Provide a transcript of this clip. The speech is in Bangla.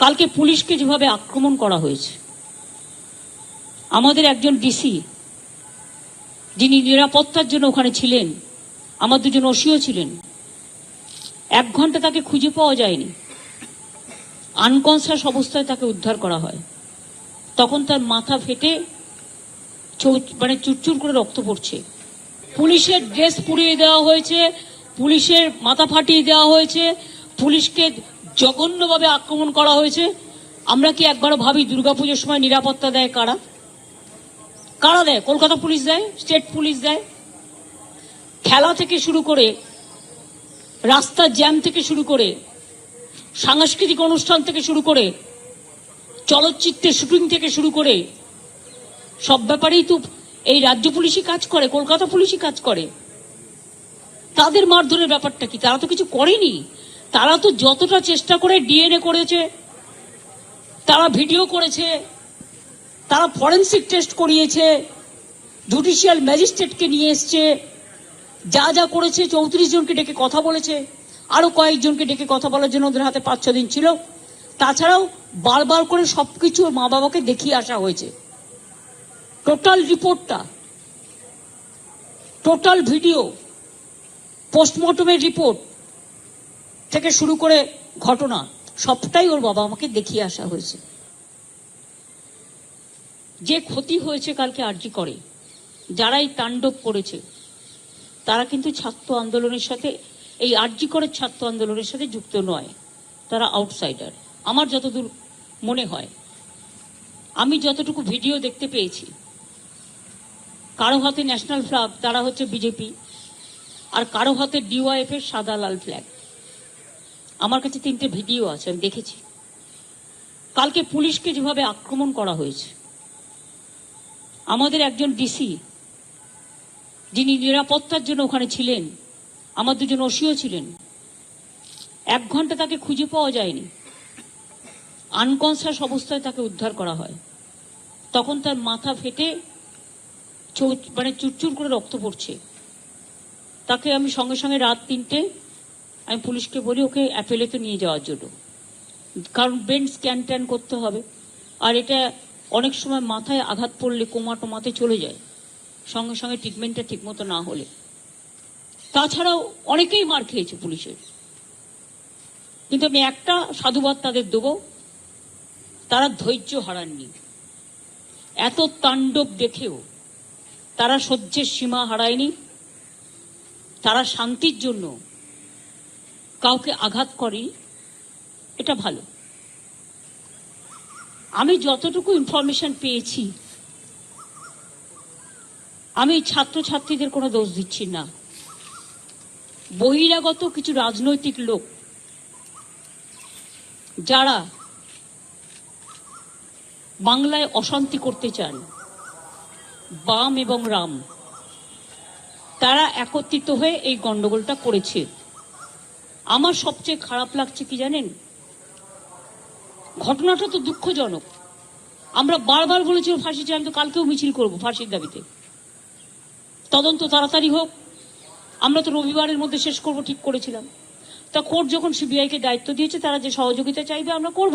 কালকে পুলিশকে যেভাবে আক্রমণ করা হয়েছে, আমাদের একজন ডিসি, যিনি নিরাপত্তার জন্য ওখানে ছিলেন, আমার দুজন ওসিও ছিলেন, এক ঘণ্টা তাকে খুঁজে পাওয়া যায়নি। আনকনসাস অবস্থায় তাকে উদ্ধার করা হয়। তখন তার মাথা ফেটে মানে চুরচুর করে রক্ত পড়ছে। পুলিশের ড্রেস পুড়িয়ে দেওয়া হয়েছে, পুলিশের মাথা ফাটিয়ে দেওয়া হয়েছে, পুলিশকে জঘন্যভাবে আক্রমণ করা হয়েছে। আমরা কি একবারও ভাবি দুর্গাপুজোর সময় নিরাপত্তা দেয় কারা? কারা দেয়? কলকাতা পুলিশ দেয়? স্টেট পুলিশ দেয়? খেলা থেকে শুরু করে রাস্তার জ্যাম থেকে শুরু করে, সাংস্কৃতিক অনুষ্ঠান থেকে শুরু করে, চলচ্চিত্রের শুটিং থেকে শুরু করে, সব ব্যাপারেই তো এই রাজ্য পুলিশই কাজ করে, কলকাতা পুলিশই কাজ করে। তাদের মারধরের ব্যাপারটা কি? তারা তো কিছু করেনি। তারা তো যতটা চেষ্টা করে ডিএনএ করেছে, তারা ভিডিও করেছে, তারা ফরেন্সিক টেস্ট করিয়েছে, জুডিশিয়াল ম্যাজিস্ট্রেটকে নিয়ে এসছে, যা যা করেছে, চৌত্রিশ জনকে ডেকে কথা বলেছে, আরও কয়েকজনকে ডেকে কথা বলার জন্য ওদের হাতে পাঁচ দিন ছিল। তাছাড়াও বারবার করে সবকিছু ওর মা বাবাকে দেখিয়ে আসা হয়েছে। টোটাল রিপোর্টটা, টোটাল ভিডিও, পোস্টমর্টমের রিপোর্ট থেকে শুরু করে ঘটনা, সবটাই ওর বাবা আমাকে দেখিয়ে আসা হয়েছে। যে ক্ষতি হয়েছে কালকে আর্জি করে, যারাই তাণ্ডব করেছে, তারা কিন্তু ছাত্র আন্দোলনের সাথে, এই আর্জি করে ছাত্র আন্দোলনের সাথে যুক্ত নয়, তারা আউটসাইডার আমার যতদূর মনে হয়, আমি যতটুকু ভিডিও দেখতে পেয়েছি, কারও হাতে ন্যাশনাল ফ্ল্যাগ তারা হচ্ছে বিজেপি, আর কারও হাতে ডিওয়াইএফ এর সাদা লাল ফ্ল্যাগ আমার কাছে তিনটে ভিডিও আছে, আমি দেখেছি। কালকে পুলিশকে যেভাবে আক্রমণ করা হয়েছে, আমাদের একজন ডিসি যিনি নিরাপত্তার জন্য ওখানে ছিলেন, আমার দুজন ওসিও ছিলেন, এক ঘণ্টা তাকে খুঁজে পাওয়া যায়নি। আনকনসাস অবস্থায় তাকে উদ্ধার করা হয়। তখন তার মাথা ফেটে মানে চুরচুর করে রক্ত পড়ছে। তাকে আমি সঙ্গে সঙ্গে রাত তিনটে আমি পুলিশকে বলি, ওকে অ্যাপেলেতে নিয়ে যাওয়ার জন্য। কারণ ব্রেন স্ক্যান ট্যান করতে হবে। আর এটা অনেক সময় মাথায় আঘাত পড়লে কোমা টোমাতে চলে যায়। সঙ্গে সঙ্গে ট্রিটমেন্টটা ঠিকমতো না হলে। তাছাড়াও অনেকেই মার খেয়েছে পুলিশের। কিন্তু আমি একটা সাধুবাদ তাদের দেবো, তারা ধৈর্য হারাননি। এত তাণ্ডব দেখেও তারা সহ্যের সীমা হারায়নি। তারা শান্তির জন্য কাউকে আঘাত করেনি এটা ভালো। আমি যতটুকু ইনফরমেশন পেয়েছি, আমি ছাত্রছাত্রীদের কোনো দোষ দিচ্ছি না। বহিরাগত কিছু রাজনৈতিক লোক, যারা বাংলায় অশান্তি করতে চান, বাম এবং রাম, তারা একত্রিত হয়ে এই গন্ডগোলটা করেছে। আমার সবচেয়ে খারাপ লাগছে কি জানেন? ঘটনাটা তো দুঃখজনক। আমরা বারবার বলেছি ফাঁসি চাই, আমি তো কালকেও মিছিল করব ফাঁসির দাবিতে। তদন্ত তাড়াতাড়ি হোক। আমরা তো রবিবারের মধ্যে শেষ করব, ঠিক করেছিলাম। তা কোর্ট যখন সিবিআইকে দায়িত্ব দিয়েছে, তারা যে সহযোগিতা চাইবে, আমরা করব।